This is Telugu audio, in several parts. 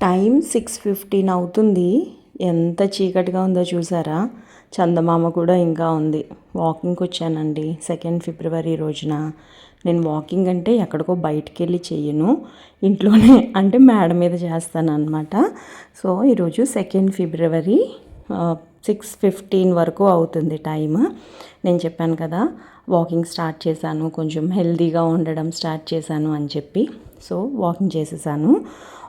టైం సిక్స్ ఫిఫ్టీన్ అవుతుంది. ఎంత చీకటిగా ఉందో చూసారా? చందమామ కూడా ఇంకా ఉంది. వాకింగ్కి వచ్చానండి. సెకండ్ ఫిబ్రవరి రోజున. నేను వాకింగ్ అంటే ఎక్కడికో బయటికి వెళ్ళి చేయను ఇంట్లోనే అంటే మేడ మీద చేస్తాను అనమాట సో ఈరోజు సెకండ్ ఫిబ్రవరి సిక్స్ ఫిఫ్టీన్ వరకు అవుతుంది టైం నేను చెప్పాను కదా వాకింగ్ స్టార్ట్ చేశాను. కొంచెం హెల్తీగా ఉండడం స్టార్ట్ చేశాను అని చెప్పి. సో వాకింగ్ చేసేసాను.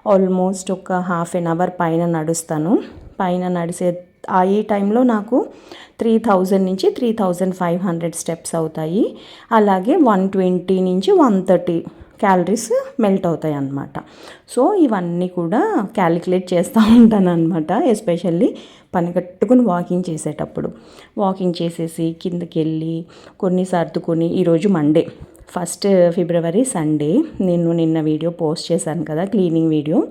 ఆల్మోస్ట్ ఒక హాఫ్ ఎన్ అవర్ పైన నడుస్తాను. పైన నడిసే ఆ ఈ టైంలో నాకు త్రీ థౌజండ్ నుంచి three thousand five hundred steps అవుతాయి. అలాగే వన్ ట్వంటీ నుంచి వన్ థర్టీ క్యాలరీస్ మెల్ట్ అవుతాయి అన్నమాట. సో ఇవన్నీ కూడా క్యాలిక్యులేట్ చేస్తూ ఉంటాను అనమాట ఎస్పెషల్లీ పని కట్టుకుని వాకింగ్ చేసేటప్పుడు. వాకింగ్ చేసేసి కిందకి వెళ్ళి కొన్ని సర్దుకొని ఈరోజు మండే. ఫస్ట్ ఫిబ్రవరి సండే నేను నిన్న వీడియో పోస్ట్ చేశాను కదా క్లీనింగ్ వీడియో.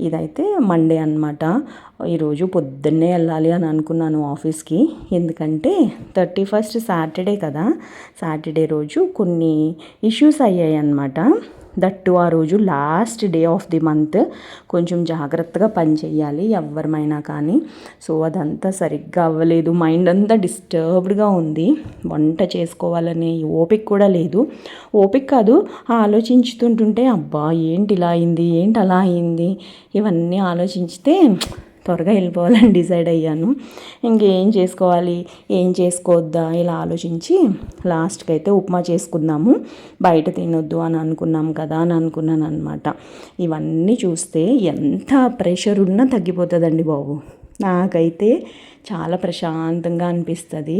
ఇదైతే మండే అనమాట ఈరోజు పొద్దున్నే వెళ్ళాలి అని అనుకున్నాను ఆఫీస్కి. ఎందుకంటే థర్టీ ఫస్ట్ సాటర్డే కదా. సాటర్డే రోజు కొన్ని ఇష్యూస్ అయ్యాయి అన్నమాట దట్టు ఆ రోజు last day of the month కొంచెం జాగ్రత్తగా పని చేయాలి ఎవరిమైనా కానీ. సో అదంతా సరిగ్గా అవ్వలేదు. మైండ్ అంతా డిస్టర్బ్డ్గా ఉంది. వంట చేసుకోవాలనే ఓపిక కూడా లేదు. ఓపిక కాదు ఆలోచించుతుంటుంటే అబ్బా ఏంటి ఇలా అయింది? ఏంటి అలా అయింది? ఇవన్నీ ఆలోచించితే త్వరగా వెళ్ళిపోవాలని డిసైడ్ అయ్యాను. ఇంకేం చేసుకోవాలి? ఏం చేసుకోవద్దా? ఇలా ఆలోచించి లాస్ట్కి అయితే ఉప్మా చేసుకుందాము. బయట తినొద్దు అని అనుకున్నాం కదా అని అనుకున్నాను అనమాట ఇవన్నీ చూస్తే ఎంత ప్రెషర్ ఉన్నా తగ్గిపోతుందండి బాబు. నాకైతే చాలా ప్రశాంతంగా అనిపిస్తుంది.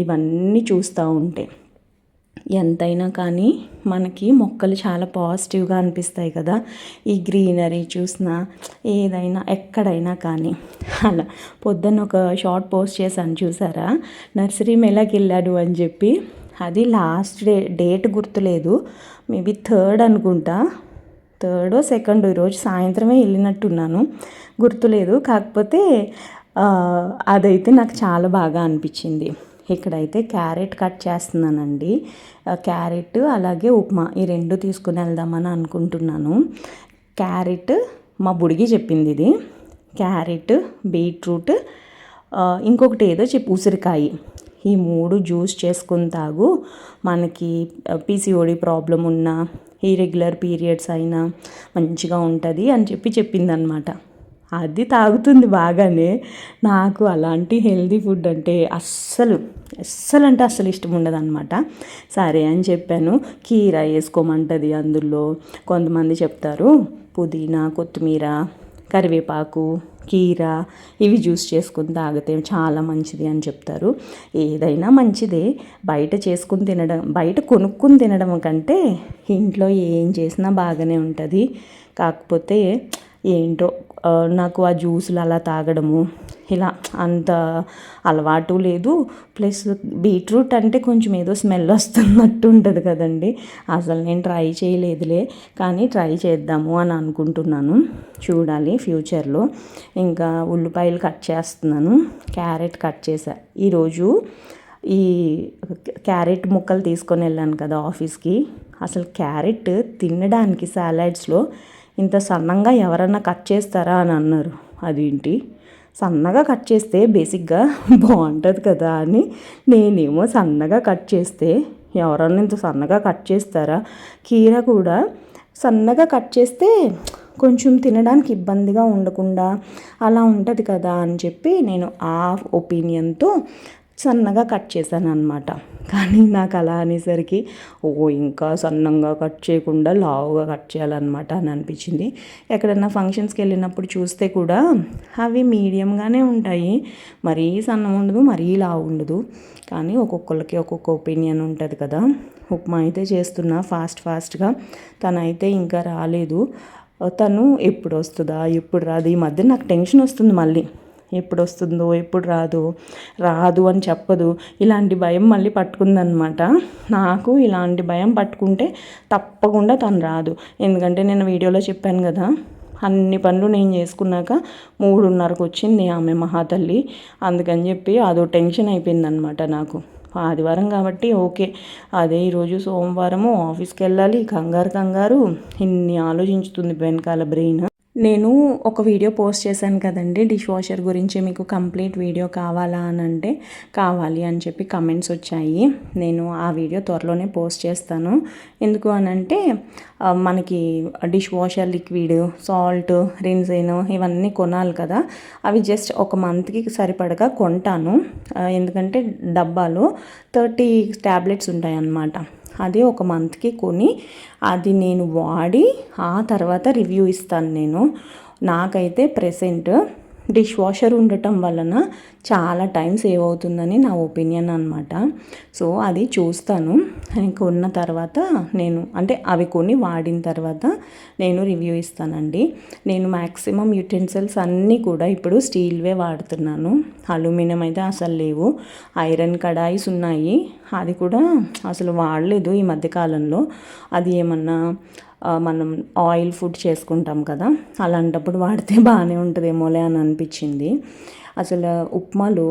ఇవన్నీ చూస్తూ ఉంటే. ఎంతైనా కానీ మనకి మొక్కలు చాలా పాజిటివ్గా అనిపిస్తాయి కదా. ఈ గ్రీనరీ చూసినా ఏదైనా ఎక్కడైనా కానీ. అలా పొద్దున్న ఒక షార్ట్ పోస్ట్ చేశాను చూసారా? నర్సరీ మేళకి వెళ్ళాడు అని చెప్పి. అది లాస్ట్ డే డేట్ గుర్తులేదు. మేబీ థర్డ్ అనుకుంటా. థర్డ్ సెకండ్ ఈరోజు సాయంత్రమే వెళ్ళినట్టున్నాను. గుర్తులేదు. కాకపోతే అదైతే నాకు చాలా బాగా అనిపించింది. ఇక్కడైతే క్యారెట్ కట్ చేస్తున్నానండి. క్యారెట్ అలాగే ఉప్మా ఈ రెండు తీసుకుని వెళ్దామని అనుకుంటున్నాను. క్యారెట్ మా బుడిగి చెప్పింది ఇది. క్యారెట్ బీట్రూట్ ఇంకొకటి ఏదో చెప్పి ఉసిరికాయ. ఈ మూడు జ్యూస్ చేసుకుని తాగు. మనకి పీసీఓడి ప్రాబ్లం ఉన్నా ఇరెగ్యులర్ పీరియడ్స్ అయినా మంచిగా ఉంటుంది అని చెప్పి చెప్పిందనమాట అది తాగుతుంది బాగానే. నాకు అలాంటి హెల్దీ ఫుడ్ అంటే అస్సలు అస్సలు అంటే అస్సలు ఇష్టం ఉండదన్నమాట. సరే అని చెప్పాను. కీర వేసుకోమంటది అందులో. కొంతమంది చెప్తారు పుదీనా కొత్తిమీర కరివేపాకు కీర ఇవి జ్యూస్ చేసుకుని తాగితే చాలా మంచిది అని చెప్తారు. ఏదైనా మంచిదే. బయట చేసుకుని తినడం బయట కొనుక్కుని తినడం కంటే ఇంట్లో ఏం చేసినా బాగానే ఉంటుంది. కాకపోతే ఏంటో నాకు ఆ జ్యూసులు అలా తాగడము ఇలా అంత అలవాటు లేదు. ప్లస్ బీట్రూట్ అంటే కొంచెం ఏదో స్మెల్ వస్తున్నట్టు ఉంటుంది కదండి. అసలు నేను ట్రై చేయలేదులే కానీ ట్రై చేద్దాము అని అనుకుంటున్నాను. చూడాలి ఫ్యూచర్లో. ఇంకా ఉల్లిపాయలు కట్ చేస్తున్నాను క్యారెట్ కట్ చేసా ఈరోజు ఈ క్యారెట్ ముక్కలు తీసుకొని వెళ్ళాను కదా ఆఫీస్కి. అసలు క్యారెట్ తినడానికి సాలాడ్స్లో ఇంత సన్నంగా ఎవరన్నా కట్ చేస్తారా అని అన్నారు. అదేంటి? సన్నగా కట్ చేస్తే బేసిక్గా బాగుంటుంది కదా అని. నేనేమో సన్నగా కట్ చేస్తే ఎవరన్నా ఇంత సన్నగా కట్ చేస్తారా? కీర కూడా సన్నగా కట్ చేస్తే కొంచెం తినడానికి ఇబ్బందిగా ఉండకుండా అలా ఉంటుంది కదా అని చెప్పి నేను ఆ ఒపీనియన్తో సన్నగా కట్ చేశాను అనమాట కానీ నాకు అలా అనేసరికి ఓ ఇంకా సన్నంగా కట్ చేయకుండా లావుగా కట్ చేయాలన్నమాట అని అనిపించింది. ఎక్కడన్నా ఫంక్షన్స్కి వెళ్ళినప్పుడు చూస్తే కూడా అవి మీడియంగానే ఉంటాయి. మరీ సన్నం ఉండదు మరీ లావు ఉండదు. కానీ ఒక్కొక్కరికి ఒక్కొక్క ఒపీనియన్ ఉంటుంది కదా. ఉప్మా అయితే చేస్తున్నా ఫాస్ట్ ఫాస్ట్గా. తనైతే ఇంకా రాలేదు. తను ఎప్పుడు వస్తుందా ఎప్పుడు రాదు ఈ మధ్య నాకు టెన్షన్ వస్తుంది మళ్ళీ. ఎప్పుడు వస్తుందో ఎప్పుడు రాదు రాదు అని చెప్పదు. ఇలాంటి భయం మళ్ళీ పట్టుకుందనమాట. నాకు ఇలాంటి భయం పట్టుకుంటే తప్పకుండా తను రాదు. ఎందుకంటే నేను వీడియోలో చెప్పాను కదా అన్ని పనులు నేను చేసుకున్నాక మూడున్నరకు వచ్చింది ఆమె మహాతల్లి. అందుకని చెప్పి అదో టెన్షన్ అయిపోయిందనమాట నాకు. ఆదివారం కాబట్టి ఓకే. అదే ఈరోజు సోమవారము ఆఫీస్కి వెళ్ళాలి కంగారు కంగారు. ఇన్ని ఆలోచించుతుంది వెనకాల బ్రెయిన్. నేను ఒక వీడియో పోస్ట్ చేశాను కదండి డిష్ వాషర్ గురించి మీకు కంప్లీట్ వీడియో కావాలా అని అంటే కావాలి అని చెప్పి కమెంట్స్ వచ్చాయి. నేను ఆ వీడియో త్వరలోనే పోస్ట్ చేస్తాను. ఎందుకు అని అంటే మనకి dish washer liquid salt rinsing ఇవన్నీ కొనాలి కదా. అవి జస్ట్ ఒక మంత్కి సరిపడగా కొంటాను. ఎందుకంటే డబ్బాలో థర్టీ ట్యాబ్లెట్స్ ఉంటాయి అన్నమాట అది ఒక మంత్కి కొని అది నేను వాడి ఆ తర్వాత రివ్యూ ఇస్తాను నేను. నాకైతే ప్రెసెంట్ డిష్ వాషర్ ఉండటం వలన చాలా టైం సేవ్ అవుతుందని నా ఒపీనియన్ అనమాట సో అది చూస్తాను. కొన్న తర్వాత నేను అంటే అవి కొన్ని వాడిన తర్వాత నేను రివ్యూ ఇస్తానండి. నేను మ్యాక్సిమం యుటెన్సిల్స్ అన్నీ కూడా ఇప్పుడు స్టీల్వే వాడుతున్నాను. అల్యూమినియం అయితే అసలు లేవు. ఐరన్ కడాయిస్ ఉన్నాయి. అది కూడా అసలు వాడలేదు ఈ మధ్యకాలంలో. అది ఏమన్నా మనం ఆయిల్ ఫుడ్ చేసుకుంటాం కదా అలాంటప్పుడు వాడితే బాగానే ఉంటుందేమోలే అని అనిపించింది. అసలు ఉప్మాలో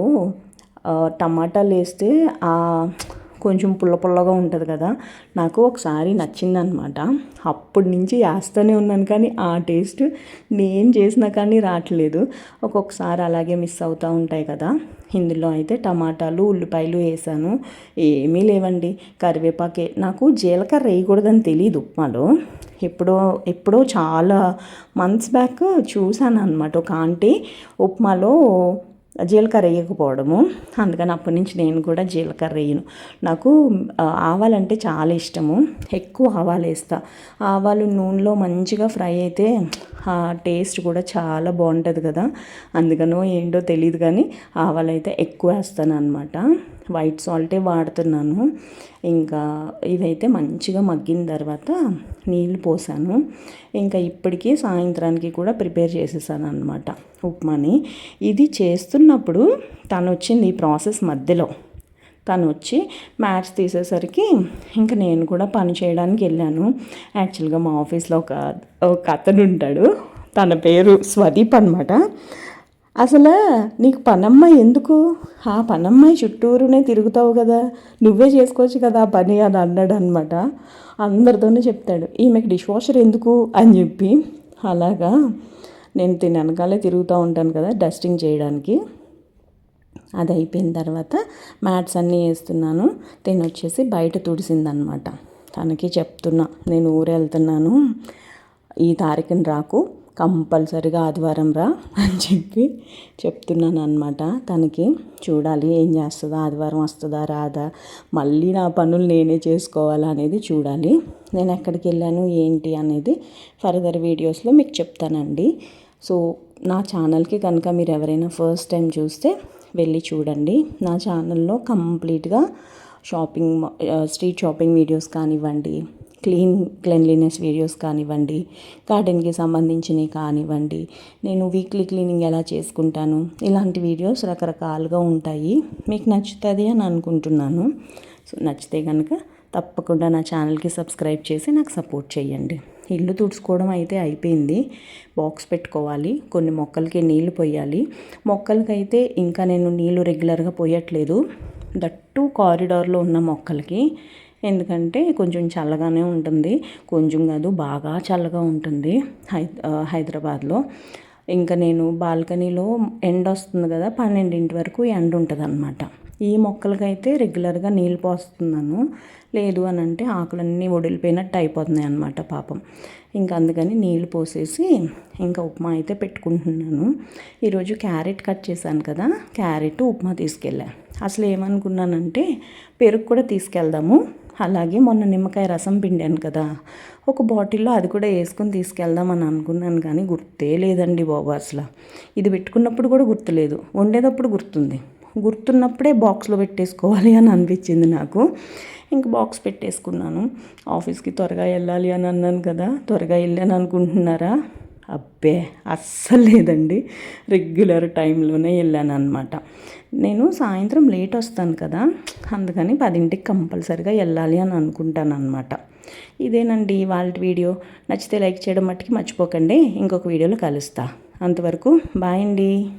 టమాటాలు వేస్తే ఆ కొంచెం పుల్ల పుల్లగా ఉంటుంది కదా నాకు ఒకసారి నచ్చిందనమాట అప్పటి నుంచి వేస్తూనే ఉన్నాను కానీ ఆ టేస్ట్ నేను చేసినా కానీ రావట్లేదు. ఒక్కొక్కసారి అలాగే మిస్ అవుతూ ఉంటాయి కదా. ఇందులో అయితే టమాటాలు ఉల్లిపాయలు వేసాను. ఏమీ లేవండి. కరివేపాకే. నాకు జీలకర్ర వేయకూడదని తెలియదు ఉప్మాలో ఎప్పుడో ఎప్పుడో చాలా మంత్స్ బ్యాక్ చూశాను అనమాట ఒక ఆంటీ ఉప్మాలో జీలకర్ర వేయకపోవడము. అందుకని అప్పటి నుంచి నేను కూడా జీలకర్ర వేయను. నాకు ఆవాలంటే చాలా ఇష్టము. ఎక్కువ ఆవాలు వేస్తా. ఆవాలు నూనెలో మంచిగా ఫ్రై అయితే ఆ టేస్ట్ కూడా చాలా బాగుంటుంది కదా. అందుకనో ఏంటో తెలియదు కానీ ఆవాలు అయితే ఎక్కువ వేస్తాను అనమాట వైట్ సాల్టే వాడుతున్నాను. ఇంకా ఇదైతే మంచిగా మగ్గిన తర్వాత నీళ్ళు పోసాను. ఇంకా ఇప్పటికీ సాయంత్రానికి కూడా ప్రిపేర్ చేసేసాను అనమాట ఉప్మాని. ఇది చేస్తున్నప్పుడు తను వచ్చింది ఈ ప్రాసెస్ మధ్యలో. తను వచ్చి మ్యాట్స్ తీసేసరికి ఇంకా నేను కూడా పని చేయడానికి వెళ్ళాను. యాక్చువల్గా మా ఆఫీస్లో ఒక ఒక అతను ఉంటాడు తన పేరు స్వదీప్ అనమాట అసలు నీకు పనమ్మాయి ఎందుకు? ఆ పనమ్మాయి చుట్టూరునే తిరుగుతావు కదా. నువ్వే చేసుకోవచ్చు కదా ఆ పని అని అన్నాడు అనమాట అందరితోనే చెప్తాడు. ఈమెకి డిష్ వాషర్ ఎందుకు? అని చెప్పి అలాగా నేను తిని వెనకాలే తిరుగుతూ ఉంటాను కదా డస్టింగ్ చేయడానికి. అది అయిపోయిన తర్వాత మ్యాట్స్ అన్నీ వేస్తున్నాను. తిని వచ్చేసి బయట తుడిసిందనమాట తనకి చెప్తున్నా. నేను ఊరు వెళ్తున్నాను ఈ తారీఖుని రాకు. కంపల్సరిగా ఆదివారం రా అని చెప్పి చెప్తున్నాను అనమాట తనకి చూడాలి ఏం చేస్తుందా ఆదివారం వస్తుందా రాదా మళ్ళీ నా పనులు నేనే చేసుకోవాలా అనేది చూడాలి. నేను ఎక్కడికి వెళ్ళాను ఏంటి అనేది ఫర్దర్ వీడియోస్లో మీకు చెప్తానండి. సో నా ఛానల్కి కనుక మీరు ఎవరైనా ఫస్ట్ టైం చూస్తే వెళ్ళి చూడండి. నా ఛానల్లో కంప్లీట్గా షాపింగ్ స్ట్రీట్ షాపింగ్ వీడియోస్ కానివ్వండి క్లీన్ క్లెన్లీనెస్ వీడియోస్ కానివ్వండి గార్డెన్కి సంబంధించినవి కానివ్వండి నేను వీక్లీ క్లీనింగ్ ఎలా చేసుకుంటాను ఇలాంటి వీడియోస్ రకరకాలుగా ఉంటాయి. మీకు నచ్చుతుంది అని అనుకుంటున్నాను. సో నచ్చితే కనుక తప్పకుండా నా ఛానల్కి సబ్స్క్రైబ్ చేసి నాకు సపోర్ట్ చేయండి. ఇల్లు తుడుచుకోవడం అయితే అయిపోయింది. బాక్స్ పెట్టుకోవాలి కొన్ని మొక్కలకి నీళ్ళు పోయాలి. మొక్కలకైతే ఇంకా నేను నీళ్ళు రెగ్యులర్గా పోయట్లేదు. దట్టు కారిడార్లో ఉన్న మొక్కలకి ఎందుకంటే కొంచెం చల్లగానే ఉంటుంది. కొంచెం కాదు బాగా చల్లగా ఉంటుంది హై హైదరాబాద్లో. ఇంకా నేను బాల్కనీలో ఎండ వస్తుంది కదా పన్నెండింటి వరకు ఎండ ఉంటుంది అనమాట ఈ మొక్కలకైతే రెగ్యులర్గా నీళ్ళు పోస్తున్నాను. లేదు అని అంటే ఆకులన్నీ ఒడిలిపోయినట్టు అయిపోతున్నాయి అనమాట పాపం. ఇంకా అందుకని నీళ్ళు పోసేసి ఇంకా ఉప్మా అయితే పెట్టుకుంటున్నాను. ఈరోజు క్యారెట్ కట్ చేశాను కదా క్యారెట్ ఉప్మా తీసుకెళ్ళా. అసలు ఏమనుకున్నానంటే పెరుగు కూడా తీసుకెళ్దాము. అలాగే మొన్న నిమ్మకాయ రసం పిండాను కదా. ఒక బాటిల్లో అది కూడా వేసుకుని తీసుకెళ్దామని అనుకున్నాను కానీ గుర్తే లేదండి బాబు అసలు. ఇది పెట్టుకున్నప్పుడు కూడా గుర్తులేదు. వండేటప్పుడు గుర్తుంది. గుర్తున్నప్పుడే బాక్స్లో పెట్టేసుకోవాలి అని అనిపించింది నాకు. ఇంక బాక్స్ పెట్టేసుకున్నాను. ఆఫీస్కి త్వరగా వెళ్ళాలి అని అన్నాను కదా. త్వరగా వెళ్ళాను అనుకుంటున్నారా? అబ్బే అస్సలు లేదండి. రెగ్యులర్ టైంలోనే వెళ్ళాను అనమాట నేను సాయంత్రం లేట్ వస్తాను కదా అందుకని పదింటికి కంపల్సరిగా వెళ్ళాలి అని అనుకుంటాను అనమాట ఇదేనండి వాళ్ళ వీడియో. నచ్చితే లైక్ చేయడం మట్టుకి మర్చిపోకండి. ఇంకొక వీడియోలో కలుస్తా. అంతవరకు బాయ్ అండి.